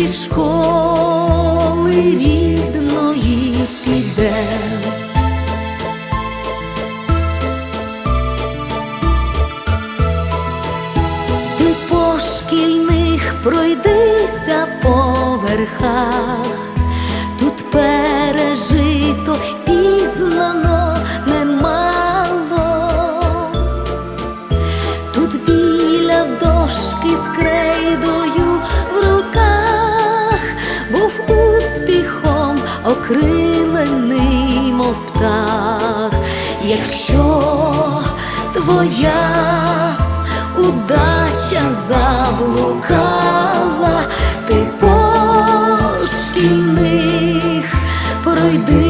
зі школи рідної піде. Ти по шкільних пройдися по верхах, окрилений, мов птах, якщо твоя удача заблукала, ти по шкільних пройдися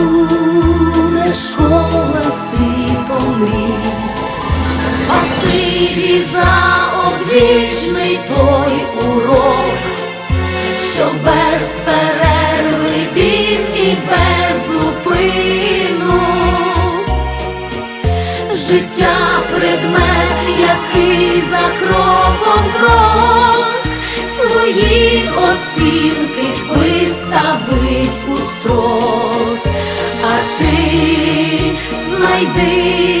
мрій. Спасибі за одвічний той урок, що без перерви вів і без зупину. Життя предмет, який за кроком крок свої оцінки виставить у строк, а ти знайди